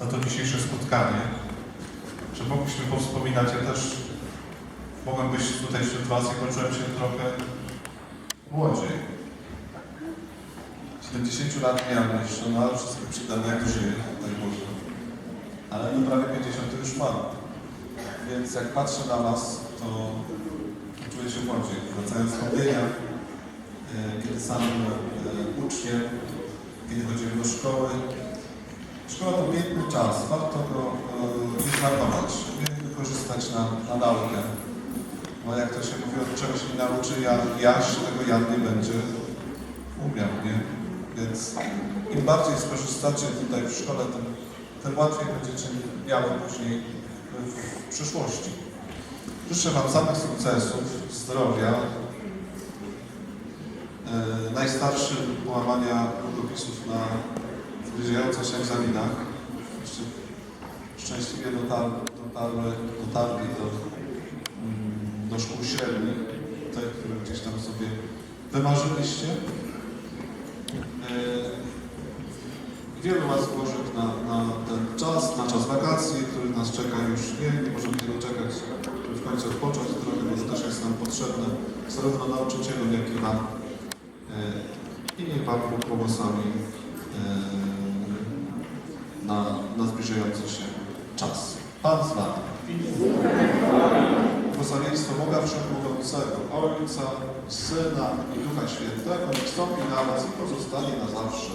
za to dzisiejsze spotkanie, że mogliśmy powspominać. Ja też mogłem być tutaj wśród Was i poczułem się trochę młodziej. 70 lat miałem jeszcze, no ale wszystko przydane jak żyję, tak Boże. Ale no prawie 50 już mam. Więc jak patrzę na Was, to czuję się młodziej. Wracając z chodzenia, e, kiedy sam byłem e, uczniem, kiedy chodziłem do szkoły. To piękny czas, warto go nie wykorzystać na, na naukę. Bo jak to się mówi, od czegoś nie nauczy Jan, Jaś, tego Jan nie będzie umiał, nie? Więc im bardziej skorzystacie tutaj w szkole, tym, tym łatwiej będziecie miały później w, przyszłości. Życzę Wam samych sukcesów, zdrowia, e, najstarszym łamania długopisów na zbliżających się. Jeszcze szczęśliwie dotar, dotarły, dotarli do, mm, do szkół średnich, te, które gdzieś tam sobie wymarzyliście. E, Wielu Was złożył na, na ten czas, na czas wakacji, który nas czeka już nie, nie możemy się doczekać, żeby w końcu odpocząć trochę, bo też jest nam potrzebne, zarówno nauczycielom, jak i Wam. E, I niech Bóg e, na, na zbliżający się czas. Pan z Wami. Błogosławieństwo Boga Wszechmogącego, Ojca, Syna i Ducha Świętego, niech na Was i pozostanie na zawsze.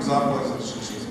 Zapłać za dzisiejsze